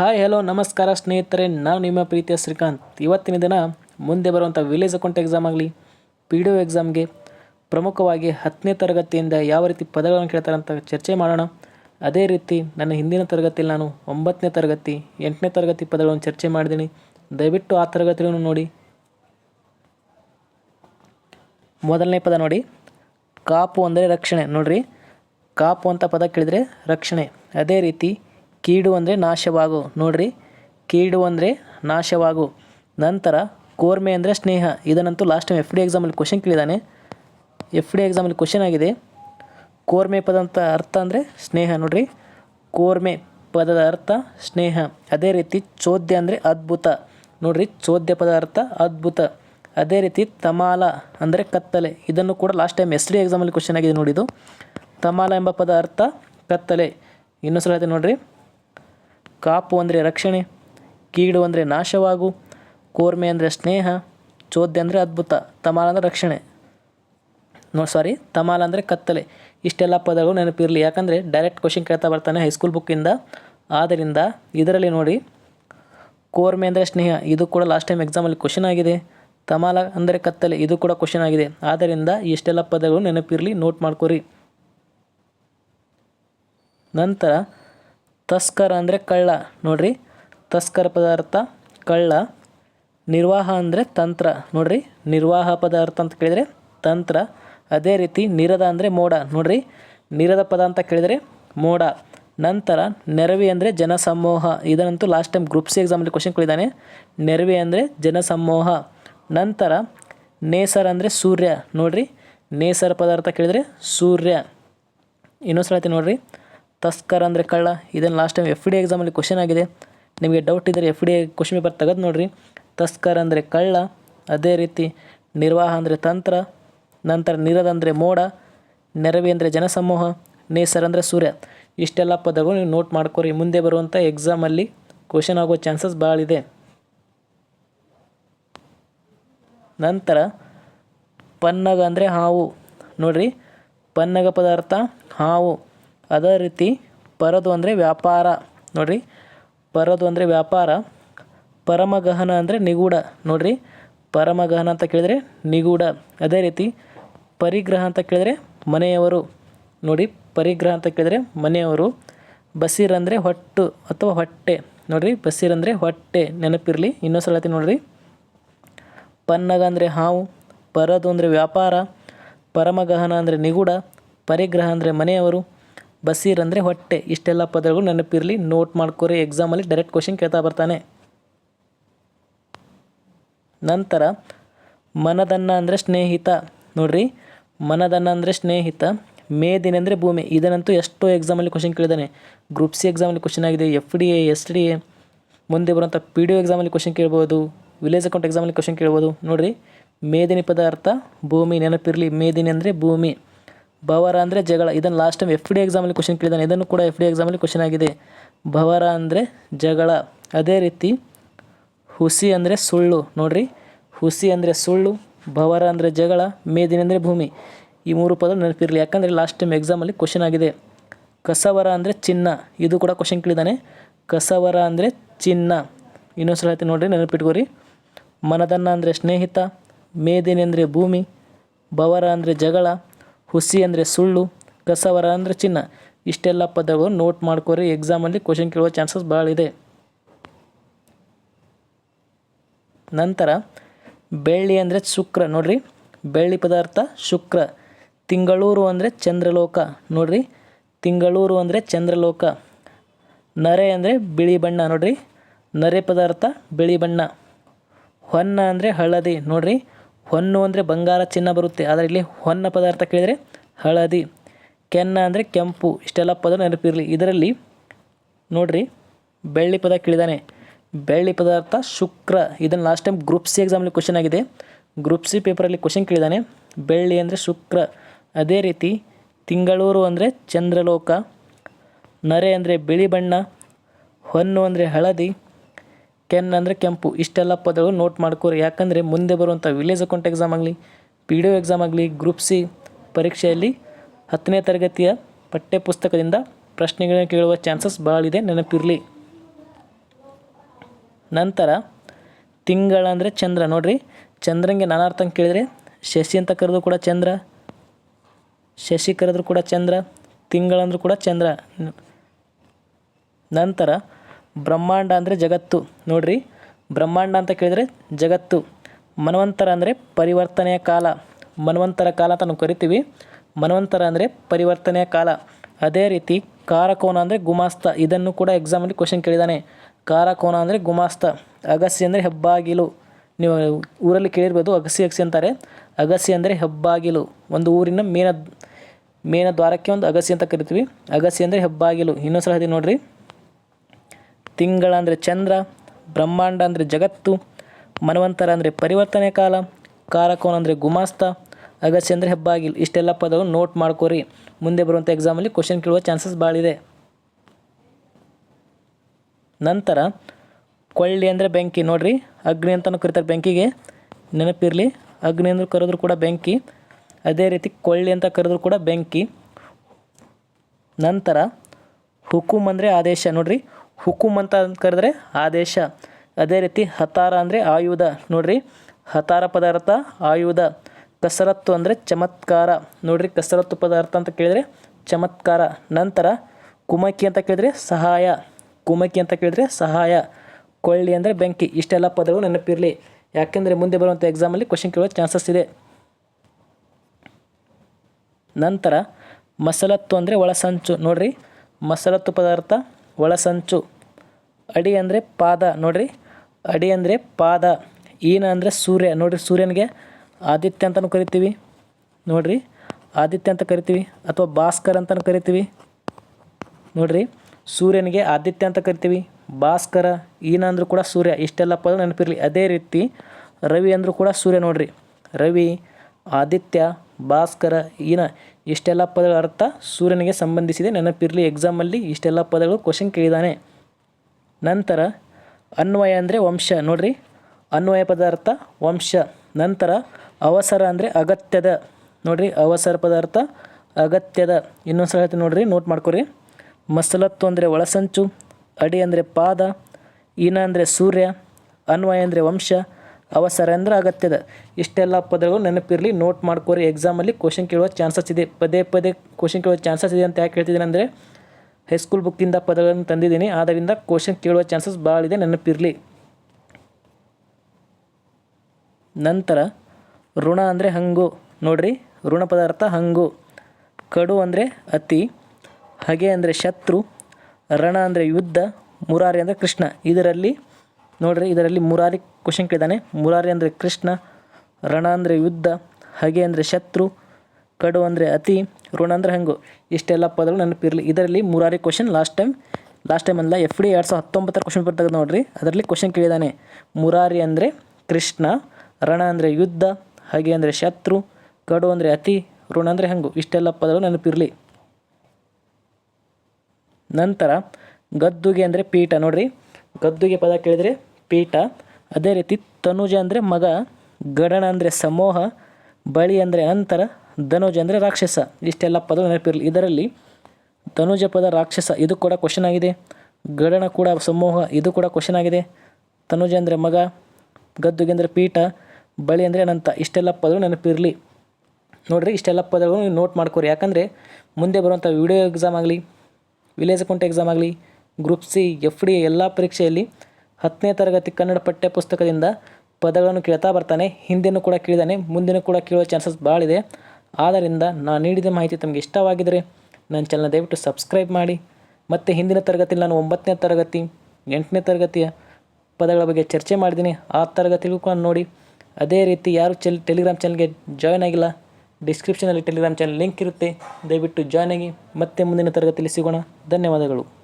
Hi hello ನಮಸ್ಕಾರ ಸ್ನೇಹಿತರೆ. ನಾನು ನಿಮ್ಮ ಪ್ರೀತಿಯ ಶ್ರೀಕಾಂತ್. ಇವತ್ತಿನ ದಿನ ಮುಂದೆ ಬರುವಂಥ ವಿಲೇಜ್ ಅಕೌಂಟ್ ಎಕ್ಸಾಮ್ ಆಗಲಿ ಪಿ ಡಿ ಒ ಎಕ್ಸಾಮ್ಗೆ ಪ್ರಮುಖವಾಗಿ ಹತ್ತನೇ ತರಗತಿಯಿಂದ ಯಾವ ರೀತಿ ಪದಗಳನ್ನು ಕೇಳ್ತಾರೆ ಅಂತ ಚರ್ಚೆ ಮಾಡೋಣ. ಅದೇ ರೀತಿ ನನ್ನ ಹಿಂದಿನ ತರಗತಿಯಲ್ಲಿ ನಾನು ಒಂಬತ್ತನೇ ತರಗತಿ, ಎಂಟನೇ ತರಗತಿ ಪದಗಳನ್ನು ಚರ್ಚೆ ಮಾಡಿದ್ದೀನಿ. ದಯವಿಟ್ಟು ಆ ತರಗತಿಗಳನ್ನು ನೋಡಿ. ಮೊದಲನೇ ಪದ ನೋಡಿ. ಕಾಪು ಅಂದರೆ ರಕ್ಷಣೆ. ನೋಡಿರಿ. ಕಾಪು ಅಂತ ಪದ ಕೇಳಿದರೆ ರಕ್ಷಣೆ. ಅದೇ ರೀತಿ ಕೀಡು ಅಂದರೆ ನಾಶವಾಗು. ನೋಡ್ರಿ, ಕೀಡು ಅಂದರೆ ನಾಶವಾಗು. ನಂತರ ಕೋರ್ಮೆ ಅಂದರೆ ಸ್ನೇಹ. ಇದನ್ನಂತೂ ಲಾಸ್ಟ್ ಟೈಮ್ ಎಫ್ ಡಿ ಎಕ್ಸಾಮಲ್ಲಿ ಕ್ವಶನ್ ಕೇಳಿದ್ದಾನೆ ಎಫ್ ಡಿ ಎಕ್ಸಾಮಲ್ಲಿ ಕ್ವಶನ್ ಆಗಿದೆ. ಕೋರ್ಮೆ ಪದ ಅಂತ ಅರ್ಥ ಅಂದರೆ ಸ್ನೇಹ. ನೋಡ್ರಿ, ಕೋರ್ಮೆ ಪದದ ಅರ್ಥ ಸ್ನೇಹ. ಅದೇ ರೀತಿ ಚೋದ್ಯ ಅಂದರೆ ಅದ್ಭುತ. ನೋಡ್ರಿ, ಚೋದ್ಯ ಪದ ಅರ್ಥ ಅದ್ಭುತ. ಅದೇ ರೀತಿ ತಮಾಲ ಅಂದರೆ ಕತ್ತಲೆ. ಇದನ್ನು ಕೂಡ ಲಾಸ್ಟ್ ಟೈಮ್ ಎಸ್ ಡಿ ಎಕ್ಸಾಮಲ್ಲಿ ಕ್ವಶನ್ ಆಗಿದೆ ನೋಡಿದು ತಮಾಲ ಎಂಬ ಪದ ಅರ್ಥ ಕತ್ತಲೆ. ಇನ್ನೊಂದು ಸಲ ಹೇಳ್ತೀನಿ ನೋಡ್ರಿ. ಕಾಪು ಅಂದರೆ ರಕ್ಷಣೆ, ಕೀಡು ಅಂದರೆ ನಾಶವಾಗು, ಕೋರ್ಮೆ ಅಂದರೆ ಸ್ನೇಹ, ಚೋದ್ಯ ಅಂದರೆ ಅದ್ಭುತ, ತಮಾಲ ಅಂದರೆ ರಕ್ಷಣೆ. ನೋ ಸಾರಿ ತಮಾಲ ಅಂದರೆ ಕತ್ತಲೆ. ಇಷ್ಟೆಲ್ಲ ಪದಗಳು ನೆನಪಿರಲಿ. ಯಾಕಂದರೆ ಡೈರೆಕ್ಟ್ ಕ್ವಶನ್ ಕೇಳ್ತಾ ಬರ್ತಾನೆ ಹೈಸ್ಕೂಲ್ ಬುಕ್ಕಿಂದ ಆದ್ದರಿಂದ ಇದರಲ್ಲಿ ನೋಡಿ, ಕೋರ್ಮೆ ಅಂದರೆ ಸ್ನೇಹ, ಇದು ಕೂಡ ಲಾಸ್ಟ್ ಟೈಮ್ ಎಕ್ಸಾಮಲ್ಲಿ ಕ್ವಶನ್ ಆಗಿದೆ. ತಮಾಲ ಅಂದರೆ ಕತ್ತಲೆ, ಇದು ಕೂಡ ಕ್ವಶನ್ ಆಗಿದೆ. ಆದ್ದರಿಂದ ಇಷ್ಟೆಲ್ಲ ಪದಗಳು ನೆನಪಿರಲಿ ನೋಟ್ ಮಾಡ್ಕೊರಿ. ನಂತರ ತಸ್ಕರ ಅಂದರೆ ಕಳ್ಳ. ನೋಡ್ರಿ. ತಸ್ಕರ ಪದಾರ್ಥ ಕಳ್ಳ. ನಿರ್ವಾಹ ಅಂದರೆ ತಂತ್ರ. ನೋಡ್ರಿ. ನಿರ್ವಾಹ ಪದಾರ್ಥ ಅಂತ ಕೇಳಿದರೆ ತಂತ್ರ. ಅದೇ ರೀತಿ ನಿರದ ಅಂದರೆ ಮೋಡ. ನೋಡ್ರಿ. ನಿರದ ಪದ ಅಂತ ಕೇಳಿದರೆ ಮೋಡ. ನಂತರ ನೆರವಿ ಅಂದರೆ ಜನಸಮೂಹ. ಇದನ್ನಂತೂ ಲಾಸ್ಟ್ ಟೈಮ್ ಗ್ರೂಪ್ ಸಿ ಎಕ್ಸಾಮಲ್ಲಿ ಕ್ವಶನ್ ಕೇಳಿದ್ದಾನೆ ನೆರವಿ ಅಂದರೆ ಜನಸಮೂಹ. ನಂತರ ನೇಸರ ಅಂದರೆ ಸೂರ್ಯ. ನೋಡ್ರಿ. ನೇಸರ ಪದಾರ್ಥ ಕೇಳಿದರೆ ಸೂರ್ಯ. ಇನ್ನೊಂದು ಸಲ ನೋಡ್ರಿ. ತಸ್ಕರ್ ಅಂದರೆ ಕಳ್ಳ. ಇದನ್ನು ಲಾಸ್ಟ್ ಟೈಮ್ ಎಫ್ ಡಿ ಎಕ್ಸಾಮಲ್ಲಿ ಕ್ವಶನ್ ಆಗಿದೆ. ನಿಮಗೆ ಡೌಟ್ ಇದ್ದರೆ ಎಫ್ ಡಿ ಕ್ವಶನ್ ಪೇಪರ್ ತೆಗೆದು ನೋಡಿರಿ. ತಸ್ಕರ್ ಅಂದರೆ ಕಳ್ಳ, ಅದೇ ರೀತಿ ನಿರ್ವಾಹ ಅಂದರೆ ತಂತ್ರ, ನಂತರ ನಿರದ ಅಂದರೆ ಮೋಡ, ನೆರವಿ ಅಂದರೆ ಜನಸಮೂಹ, ನೇಸರ್ ಅಂದರೆ ಸೂರ್ಯ. ಇಷ್ಟೆಲ್ಲ ಪದಗಳು ನೀವು ನೋಟ್ ಮಾಡ್ಕೊರಿ, ಮುಂದೆ ಬರುವಂಥ ಎಕ್ಸಾಮಲ್ಲಿ ಕ್ವಶನ್ ಆಗೋ ಚಾನ್ಸಸ್ ಭಾಳ ಇದೆ. ನಂತರ ಪನ್ನಗ ಅಂದರೆ ಹಾವು. ನೋಡ್ರಿ, ಪನ್ನಗ ಪದಾರ್ಥ ಹಾವು. ಅದೇ ರೀತಿ ಪರದು ಅಂದರೆ ವ್ಯಾಪಾರ. ನೋಡ್ರಿ, ಪರದು ಅಂದರೆ ವ್ಯಾಪಾರ, ಪರಮಗಹನ ಅಂದರೆ ನಿಗೂಢ. ನೋಡ್ರಿ, ಪರಮಗಹನ ಅಂತ ಕೇಳಿದರೆ ನಿಗೂಢ. ಅದೇ ರೀತಿ ಪರಿಗ್ರಹ ಅಂತ ಕೇಳಿದರೆ ಮನೆಯವರು. ನೋಡಿ, ಪರಿಗ್ರಹ ಅಂತ ಕೇಳಿದರೆ ಮನೆಯವರು. ಬಸೀರ್ ಅಂದರೆ ಹೊಟ್ಟು ಅಥವಾ ಹೊಟ್ಟೆ. ನೋಡ್ರಿ, ಬಸೀರ್ ಅಂದರೆ ಹೊಟ್ಟೆ. ನೆನಪಿರಲಿ, ಇನ್ನೊಂದು ಸಲ ಹೇಳ್ತೀನಿ ನೋಡ್ರಿ. ಪನ್ನಗ ಅಂದರೆ ಹಾವು, ಪರದು ಅಂದರೆ ವ್ಯಾಪಾರ, ಪರಮಗಹನ ಅಂದರೆ ನಿಗೂಢ, ಪರಿಗ್ರಹ ಅಂದರೆ ಮನೆಯವರು. ಬಸೀರ್ ಅಂದರೆ ಹೊಟ್ಟೆ. ಇಷ್ಟೆಲ್ಲ ಪದಗಳು ನೆನಪಿರಲಿ ನೋಟ್ ಮಾಡ್ಕೊರಿ ಎಕ್ಸಾಮಲ್ಲಿ ಡೈರೆಕ್ಟ್ ಕ್ವಶನ್ ಕೇಳ್ತಾ ಬರ್ತಾನೆ. ನಂತರ, ಮನದನ್ನ ಅಂದರೆ ಸ್ನೇಹಿತ. ನೋಡ್ರಿ, ಮನದನ್ನ ಅಂದರೆ ಸ್ನೇಹಿತ, ಮೇದಿನ ಅಂದರೆ ಭೂಮಿ. ಇದನ್ನಂತೂ ಎಷ್ಟೋ ಎಕ್ಸಾಮಲ್ಲಿ ಕ್ವಶನ್ ಕೇಳಿದ್ದಾನೆ ಗ್ರೂಪ್ ಸಿ ಎಕ್ಸಾಮಲ್ಲಿ ಕ್ವಶನ್ ಆಗಿದೆ F D A S D A ಮುಂದೆ ಬರುವಂಥ ಪಿ ಡಿ ಒ ಎಕ್ಸಾಮಲ್ಲಿ ಕ್ವಶನ್ ಕೇಳ್ಬೋದು ವಿಲೇಜ್ ಅಕೌಂಟ್ ಎಕ್ಸಾಮಲ್ಲಿ ಕ್ವಶನ್ ಕೇಳ್ಬೋದು. ನೋಡಿರಿ, ಮೇದಿನಿ ಪದ ಅರ್ಥ ಭೂಮಿ ನೆನಪಿರಲಿ. ಮೇದಿನಿ ಅಂದರೆ ಭೂಮಿ. ಭವರ ಅಂದರೆ ಜಗಳ. ಇದನ್ನು ಲಾಸ್ಟ್ ಟೈಮ್ ಎಫ್ ಡಿ ಎಕ್ಸಾಮಲ್ಲಿ ಕ್ವಶನ್ ಕೇಳಿದ್ದಾನೆ. ಇದನ್ನು ಕೂಡ ಎಫ್ ಡಿ ಎಕ್ಸಾಮಲ್ಲಿ ಕ್ವಶನ್ ಆಗಿದೆ. ಭವರ ಅಂದರೆ ಜಗಳ. ಅದೇ ರೀತಿ ಹುಸಿ ಅಂದರೆ ಸುಳ್ಳು. ನೋಡ್ರಿ. ಹುಸಿ ಅಂದರೆ ಸುಳ್ಳು, ಭವರ ಅಂದರೆ ಜಗಳ, ಮೇದಿನ ಅಂದರೆ ಭೂಮಿ. ಈ ಮೂರು ಪದ ನೆನಪಿರಲಿ. ಯಾಕಂದರೆ ಲಾಸ್ಟ್ ಟೈಮ್ ಎಕ್ಸಾಮಲ್ಲಿ ಕ್ವಶನ್ ಆಗಿದೆ. ಕಸವರ ಅಂದರೆ ಚಿನ್ನ. ಇದು ಕೂಡ ಕ್ವಶನ್ ಕೇಳಿದ್ದಾನೆ. ಕಸವರ ಅಂದರೆ ಚಿನ್ನ. ಇನ್ನೊಂದು ಸಲ ಹೇಳ್ತೀನಿ ನೋಡ್ರಿ, ನೆನಪಿಟ್ಕೋರಿ. ಮನದನ್ನ ಅಂದರೆ ಸ್ನೇಹಿತ, ಮೇದಿನ ಅಂದರೆ ಭೂಮಿ, ಭವರ ಅಂದರೆ ಜಗಳ ಹುಸಿ ಅಂದರೆ ಸುಳ್ಳು, ಕಸವರ ಅಂದರೆ ಚಿನ್ನ. ಇಷ್ಟೆಲ್ಲ ಪದಗಳು ನೋಟ್ ಮಾಡ್ಕೋರಿ ಎಕ್ಸಾಮಲ್ಲಿ ಕ್ವಶನ್ ಕೇಳುವ ಚಾನ್ಸಸ್ ಭಾಳ ಇದೆ. ನಂತರ, ಬೆಳ್ಳಿ ಅಂದರೆ ಶುಕ್ರ ನೋಡ್ರಿ. ಬೆಳ್ಳಿ ಪದಾರ್ಥ ಶುಕ್ರ. ತಿಂಗಳೂರು ಅಂದರೆ ಚಂದ್ರಲೋಕ ನೋಡ್ರಿ. ತಿಂಗಳೂರು ಅಂದರೆ ಚಂದ್ರಲೋಕ. ನರೆ ಅಂದರೆ ಬಿಳಿ ಬಣ್ಣ ನೋಡ್ರಿ. ನರೆ ಪದಾರ್ಥ ಬಿಳಿ ಬಣ್ಣ. ಹೊನ್ನ ಅಂದರೆ ಹಳದಿ ನೋಡ್ರಿ. ಹೊನ್ನು ಅಂದರೆ ಬಂಗಾರ ಚಿನ್ನ ಬರುತ್ತೆ. ಆದರೆ ಇಲ್ಲಿ ಹೊನ್ನ ಪದಾರ್ಥ ಕೇಳಿದರೆ ಹಳದಿ, ಕೆನ್ನ ಅಂದರೆ ಕೆಂಪು, ಇಷ್ಟೆಲ್ಲ ಪದ ನೆನಪಿರಲಿ. ಇದರಲ್ಲಿ ನೋಡ್ರಿ, ಬೆಳ್ಳಿ ಪದ ಕೇಳಿದಾನೆ. ಬೆಳ್ಳಿ ಪದಾರ್ಥ ಶುಕ್ರ. ಇದನ್ನು ಲಾಸ್ಟ್ ಟೈಮ್ ಗ್ರೂಪ್ ಸಿ ಎಕ್ಸಾಮಲ್ಲಿ ಕ್ವಶನ್ ಆಗಿದೆ. ಗ್ರೂಪ್ ಸಿ ಪೇಪರಲ್ಲಿ ಕ್ವಶನ್ ಕೇಳಿದಾನೆ. ಬೆಳ್ಳಿ ಅಂದರೆ ಶುಕ್ರ. ಅದೇ ರೀತಿ ತಿಂಗಳೂರು ಅಂದರೆ ಚಂದ್ರಲೋಕ. ನರೆ ಅಂದರೆ ಬಿಳಿ ಬಣ್ಣ. ಹೊನ್ನು ಅಂದರೆ ಹಳದಿ. ಕೆನ್ ಅಂದರೆ ಕೆಂಪು. ಇಷ್ಟೆಲ್ಲ ಪದಗಳು ನೋಟ್ ಮಾಡ್ಕೋರಿ. ಯಾಕಂದರೆ ಮುಂದೆ ಬರುವಂಥ ವಿಲೇಜ್ ಅಕೌಂಟ್ ಎಕ್ಸಾಮ್ ಆಗಲಿ ಪಿ ಡಿ ಒ ಎಕ್ಸಾಮ್ ಆಗಲಿ ಗ್ರೂಪ್ ಸಿ ಪರೀಕ್ಷೆಯಲ್ಲಿ ಹತ್ತನೇ ತರಗತಿಯ ಪಠ್ಯ ಪುಸ್ತಕದಿಂದ ಪ್ರಶ್ನೆಗಳನ್ನ ಕೇಳುವ ಚಾನ್ಸಸ್ ಭಾಳ ಇದೆ. ನೆನಪಿರಲಿ. ನಂತರ ತಿಂಗಳ ಅಂದರೆ ಚಂದ್ರ. ನೋಡ್ರಿ, ಚಂದ್ರಂಗೆ ನಾನಾ ಅರ್ಥ ಕೇಳಿದರೆ ಶಶಿ ಅಂತ ಕರೆದ್ರು ಕೂಡ ಚಂದ್ರ, ಶಶಿ ಕರೆದ್ರು ಕೂಡ ಚಂದ್ರ, ತಿಂಗಳಂದ್ರೂ ಕೂಡ ಚಂದ್ರ. ನಂತರ ಬ್ರಹ್ಮಾಂಡ ಅಂದರೆ ಜಗತ್ತು. ನೋಡ್ರಿ, ಬ್ರಹ್ಮಾಂಡ ಅಂತ ಕೇಳಿದರೆ ಜಗತ್ತು. ಮನವಂತರ ಅಂದರೆ ಪರಿವರ್ತನೆಯ ಕಾಲ. ಮನವಂತರ ಕಾಲ ಅಂತ ಕರಿತೀವಿ. ಮನವಂತರ ಅಂದರೆ ಪರಿವರ್ತನೆಯ ಕಾಲ. ಅದೇ ರೀತಿ ಕಾರಕೋನ ಅಂದರೆ ಗುಮಾಸ್ತ. ಇದನ್ನು ಕೂಡ ಎಕ್ಸಾಮಲ್ಲಿ ಕ್ವಶನ್ ಕೇಳಿದ್ದಾನೆ ಕಾರಕೋನ ಅಂದರೆ ಗುಮಾಸ್ತ. ಅಗಸಿ ಅಂದರೆ ಹೆಬ್ಬಾಗಿಲು. ನೀವು ಊರಲ್ಲಿ ಕೇಳಿರ್ಬೋದು ಅಗಸಿ ಅಗಸಿ ಅಂತಾರೆ. ಅಗಸಿ ಅಂದರೆ ಹೆಬ್ಬಾಗಿಲು. ಒಂದು ಊರಿನ ಮೇನ ಮೇನ ದ್ವಾರಕ್ಕೆ ಒಂದು ಅಗಸಿ ಅಂತ ಕರಿತೀವಿ. ಅಗಸಿ ಅಂದರೆ ಹೆಬ್ಬಾಗಿಲು. ಇನ್ನೊಂದು ಸಲ ಹೇಳಿ ನೋಡ್ರಿ. ತಿಂಗಳ ಅಂದರೆ ಚಂದ್ರ, ಬ್ರಹ್ಮಾಂಡ ಅಂದರೆ ಜಗತ್ತು, ಮನವಂತರ ಅಂದರೆ ಪರಿವರ್ತನೆ ಕಾಲ ಕಾರಕೋನ ಅಂದರೆ ಗುಮಾಸ್ತ ಅಗಸ್ಯ ಅಂದರೆ ಹೆಬ್ಬಾಗಿಲ್. ಇಷ್ಟೆಲ್ಲ ಪದವು ನೋಟ್ ಮಾಡ್ಕೋರಿ. ಮುಂದೆ ಬರುವಂಥ ಎಕ್ಸಾಮಲ್ಲಿ ಕ್ವಶನ್ ಕೇಳುವ ಚಾನ್ಸಸ್ ಭಾಳಿದೆ ನಂತರ, ಕೊಳ್ಳಿ ಅಂದರೆ ಬೆಂಕಿ. ನೋಡ್ರಿ, ಅಗ್ನಿ ಅಂತಲೂ ಕರಿತಾರೆ ಬೆಂಕಿಗೆ. ನೆನಪಿರಲಿ, ಅಗ್ನಿ ಅಂದ್ರೆ ಕರೆದ್ರು ಕೂಡ ಬೆಂಕಿ. ಅದೇ ರೀತಿ ಕೊಳ್ಳಿ ಅಂತ ಕರೆದ್ರು ಕೂಡ ಬೆಂಕಿ. ನಂತರ ಹುಕುಮ್ ಅಂದರೆ ಆದೇಶ. ನೋಡ್ರಿ ಹುಕುಮ್ ಅಂತ ಕರೆದ್ರೆ ಆದೇಶ. ಅದೇ ರೀತಿ ಹತಾರ ಅಂದರೆ ಆಯುಧ. ನೋಡ್ರಿ, ಹತಾರ ಪದಾರ್ಥ, ಆಯುಧ. ಕಸರತ್ತು ಅಂದರೆ ಚಮತ್ಕಾರ. ನೋಡ್ರಿ, ಕಸರತ್ತು ಪದಾರ್ಥ ಅಂತ ಕೇಳಿದರೆ ಚಮತ್ಕಾರ. ನಂತರ ಕುಮಕಿ ಅಂತ ಕೇಳಿದ್ರೆ ಸಹಾಯ. ಕುಮಕಿ ಅಂತ ಕೇಳಿದ್ರೆ ಸಹಾಯ. ಕೊಳ್ಳಿ ಅಂದರೆ ಬೆಂಕಿ. ಇಷ್ಟೆಲ್ಲ ಪದಗಳು ನೆನಪಿರಲಿ. ಯಾಕೆಂದರೆ ಮುಂದೆ ಬರುವಂಥ ಎಕ್ಸಾಮಲ್ಲಿ ಕ್ವಶನ್ ಕೇಳೋ ಚಾನ್ಸಸ್ ಇದೆ. ನಂತರ ಮಸಲತ್ತು ಅಂದರೆ ಒಳಸಂಚು. ನೋಡ್ರಿ, ಮಸಲತ್ತು ಪದಾರ್ಥ ಒಳಸಂಚು. ಅಡಿ ಅಂದರೆ ಪಾದ, ನೋಡ್ರಿ. ಅಡಿ ಅಂದರೆ ಪಾದ, ಈನ ಅಂದರೆ ಸೂರ್ಯ, ನೋಡ್ರಿ ಸೂರ್ಯನಿಗೆ ಆದಿತ್ಯ ಅಂತಲೂ ಕರಿತೀವಿ, ನೋಡ್ರಿ. ಆದಿತ್ಯ ಅಂತ ಕರಿತೀವಿ ಅಥವಾ ಭಾಸ್ಕರ್ ಅಂತಲೂ ಕರಿತೀವಿ, ನೋಡ್ರಿ. ಸೂರ್ಯನಿಗೆ ಆದಿತ್ಯ ಅಂತ ಕರಿತೀವಿ, ಭಾಸ್ಕರ, ಈನ ಅಂದರೂ ಕೂಡ ಸೂರ್ಯ, ಇಷ್ಟೆಲ್ಲ ಪದ ನೆನಪಿರಲಿ. ಅದೇ ರೀತಿ ರವಿ ಅಂದರೂ ಕೂಡ ಸೂರ್ಯ, ನೋಡ್ರಿ. ರವಿ, ಆದಿತ್ಯ ಭಾಸ್ಕರ, ಈನ ಇಷ್ಟೆಲ್ಲ ಪದಗಳ ಅರ್ಥ ಸೂರ್ಯನಿಗೆ ಸಂಬಂಧಿಸಿದೆ. ನೆನಪಿರಲಿ ಎಕ್ಸಾಮಲ್ಲಿ ಇಷ್ಟೆಲ್ಲ ಪದಗಳು ಕ್ವಶನ್ ಕೇಳಿದಾನೆ. ನಂತರ ಅನ್ವಯ ಅಂದರೆ ವಂಶ. ನೋಡ್ರಿ, ಅನ್ವಯ ಪದಾರ್ಥ ವಂಶ. ನಂತರ ಅವಸರ ಅಂದರೆ ಅಗತ್ಯದ. ನೋಡ್ರಿ, ಅವಸರ ಪದಾರ್ಥ ಅಗತ್ಯದ. ಇನ್ನೊಂದು ಸಲ ನೋಡ್ರಿ ನೋಟ್ ಮಾಡ್ಕೊರಿ. ಮಸಲತ್ತು ಅಂದರೆ ಒಳಸಂಚು, ಅಡಿ ಅಂದರೆ ಪಾದ ಇನ ಅಂದರೆ ಸೂರ್ಯ, ಅನ್ವಯ ಅಂದರೆ ವಂಶ ಅವಸರ ಅಂದ್ರೆ ಅಗತ್ಯದ. ಇಷ್ಟೆಲ್ಲ ಪದಗಳು ನೆನಪಿರಲಿ ನೋಟ್ ಮಾಡ್ಕೋರಿ. ಎಕ್ಸಾಮಲ್ಲಿ ಕ್ವಶನ್ ಕೇಳುವ ಚಾನ್ಸಸ್ ಇದೆ. ಪದೇ ಪದೇ ಕ್ವಶನ್ ಕೇಳುವ ಚಾನ್ಸಸ್ ಇದೆ ಅಂತ ಯಾಕೆ ಹೇಳ್ತಿದ್ದೀನಿ ಅಂದರೆ ಹೈಸ್ಕೂಲ್ ಬುಕ್ಕಿಂದ ಪದಗಳನ್ನು ತಂದಿದ್ದೀನಿ. ಆದ್ದರಿಂದ ಕ್ವಶನ್ ಕೇಳುವ ಚಾನ್ಸಸ್ ಭಾಳ ಇದೆ, ನೆನಪಿರಲಿ. ನಂತರ, ಋಣ ಅಂದರೆ ಹಂಗು. ನೋಡ್ರಿ, ಋಣ ಪದಾರ್ಥ ಹಂಗು. ಕಡು ಅಂದರೆ ಅತಿ, ಹಗೆ ಅಂದರೆ ಶತ್ರು, ರಣ ಅಂದರೆ ಯುದ್ಧ, ಮುರಾರಿ ಅಂದರೆ ಕೃಷ್ಣ. ಇದರಲ್ಲಿ ನೋಡ್ರಿ, ಇದರಲ್ಲಿ ಮುರಾರಿ ಕ್ವಶನ್ ಕೇಳಿದಾನೆ. ಮುರಾರಿ ಅಂದರೆ ಕೃಷ್ಣ ರಣ ಅಂದರೆ ಯುದ್ಧ, ಹಗೆ ಅಂದರೆ ಶತ್ರು, ಕಡು ಅಂದರೆ ಅತಿ, ಋಣ ಅಂದರೆ ಹಂಗು. ಇಷ್ಟೆಲ್ಲ ಪದಗಳು ನೆನಪಿರಲಿ. ಇದರಲ್ಲಿ Murari question last time last time ಅಲ್ಲ ಎಫ್ ಡಿ ಎರಡು ಸಾವಿರದ ಹತ್ತೊಂಬತ್ತರ ಕ್ವಶನ್ ಪೇಪರ್ ತೆಗೆದು ನೋಡ್ರಿ. ಅದರಲ್ಲಿ ಕ್ವಶನ್ ಕೇಳಿದಾನೆ. ಮುರಾರಿ ಅಂದರೆ ಕೃಷ್ಣ ರಣ ಅಂದರೆ ಯುದ್ಧ, ಹಗೆ ಅಂದರೆ ಶತ್ರು, ಕಡು ಅಂದರೆ ಅತಿ, ಋಣ ಅಂದರೆ ಹಂಗು. ಇಷ್ಟೆಲ್ಲ ಪದಗಳು ನೆನಪಿರಲಿ. ನಂತರ ಗದ್ದುಗೆ ಅಂದರೆ ಪೀಠ ನೋಡಿರಿ. ಗದ್ದುಗೆ ಪದ ಕೇಳಿದರೆ ಪೀಠ, ಅದೇ ರೀತಿ ತನುಜ ಅಂದರೆ ಮಗ ಗಡಣ ಅಂದರೆ ಸಮೂಹ, ಬಳಿ ಅಂದರೆ ಅಂತರ, ಧನುಜ ಅಂದರೆ ರಾಕ್ಷಸ. ಇಷ್ಟೆಲ್ಲ ಪದ ನೆನಪಿರಲಿ. ಇದರಲ್ಲಿ ತನುಜ ಪದ ರಾಕ್ಷಸ, ಇದು ಕೂಡ ಕ್ವಶನ್ ಆಗಿದೆ. ಗಡಣ ಕೂಡ ಸಮೂಹ, ಇದು ಕೂಡ ಕ್ವಶನ್ ಆಗಿದೆ. ತನುಜ ಅಂದರೆ ಮಗ, ಗದ್ದುಗೆ ಅಂದರೆ ಪೀಠ, ಬಳಿ ಅಂದರೆ ಅನಂತ. ಇಷ್ಟೆಲ್ಲ ಪದಗಳು ನೆನಪಿರಲಿ. ನೋಡಿರಿ, ಇಷ್ಟೆಲ್ಲ ಪದಗಳು ನೀವು ನೋಟ್ ಮಾಡ್ಕೋರಿ. ಯಾಕಂದರೆ ಮುಂದೆ ಬರುವಂಥ ವಿಡಿಯೋ ಎಕ್ಸಾಮ್ ಆಗಲಿ, ವಿಲೇಜ್ ಅಕೌಂಟ್ ಎಕ್ಸಾಮ್ ಆಗಲಿ ಗ್ರೂಪ್ ಸಿ ಎಫ್ ಡಿ ಎಲ್ಲ ಪರೀಕ್ಷೆಯಲ್ಲಿ ಹತ್ತನೇ ತರಗತಿ ಕನ್ನಡ ಪಠ್ಯ ಪುಸ್ತಕದಿಂದ ಪದಗಳನ್ನು ಕೇಳ್ತಾ ಬರ್ತಾನೆ. ಹಿಂದೆನೂ ಕೂಡ ಕೇಳಿದಾನೆ, ಮುಂದೆನೂ ಕೂಡ ಕೇಳುವ ಚಾನ್ಸಸ್ ಭಾಳ ಇದೆ. ಆದ್ದರಿಂದ ನಾನು ನೀಡಿದ ಮಾಹಿತಿ ತಮಗೆ ಇಷ್ಟವಾಗಿದ್ದರೆ ನನ್ನ ಚಾನಲ್ನ ದಯವಿಟ್ಟು ಸಬ್ಸ್ಕ್ರೈಬ್ ಮಾಡಿ. ಮತ್ತು ಹಿಂದಿನ ತರಗತಿಯಲ್ಲಿ ನಾನು ಒಂಬತ್ತನೇ ತರಗತಿ, ಎಂಟನೇ ತರಗತಿಯ ಪದಗಳ ಬಗ್ಗೆ ಚರ್ಚೆ ಮಾಡಿದ್ದೀನಿ. ಆ ತರಗತಿಗೂ ಕೂಡ ನೋಡಿ. ಅದೇ ರೀತಿ ಯಾರು ಚೆಲ್ ಟೆಲಿಗ್ರಾಮ್ ಚಾನಲ್ಗೆ ಜಾಯ್ನ್ ಆಗಿಲ್ಲ ಡಿಸ್ಕ್ರಿಪ್ಷನಲ್ಲಿ ಟೆಲಿಗ್ರಾಮ್ ಚಾನಲ್ ಲಿಂಕ್ ಇರುತ್ತೆ. ದಯವಿಟ್ಟು ಜಾಯ್ನ್ ಆಗಿ. ಮತ್ತೆ ಮುಂದಿನ ತರಗತಿಯಲ್ಲಿ ಸಿಗೋಣ. ಧನ್ಯವಾದಗಳು.